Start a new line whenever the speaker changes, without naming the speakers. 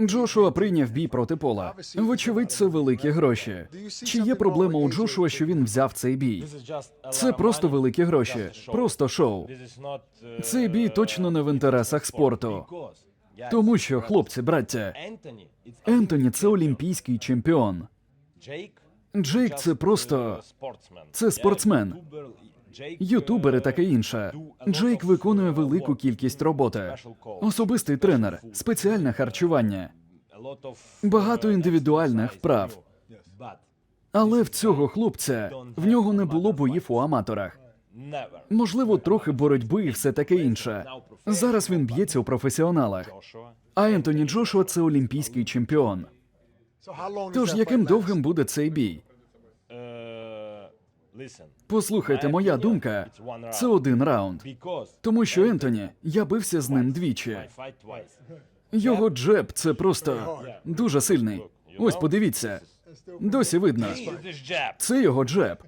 Джошуа прийняв бій проти Пола. Вочевидь, це великі гроші. Чи є проблема у Джошуа, що він взяв цей бій? Це просто великі гроші, просто шоу. Цей бій точно не в інтересах спорту. Тому що, хлопці, браття, Ентоні це олімпійський чемпіон. Джейк це просто це спортсмен. Ютубери таке інше. Джейк виконує велику кількість роботи. Особистий тренер, спеціальне харчування, багато індивідуальних вправ. Але в цього хлопця в нього не було боїв у аматорах. Можливо, трохи боротьби і все таке інше. Зараз він б'ється у професіоналах. А Ентоні Джошуа це олімпійський чемпіон. Тож яким довгим буде цей бій? Послухайте, моя думка це один раунд. Тому що Ентоні, я бився з ним двічі. Його джеб це просто дуже сильний. Ось подивіться. Досі видно. Це його джеб.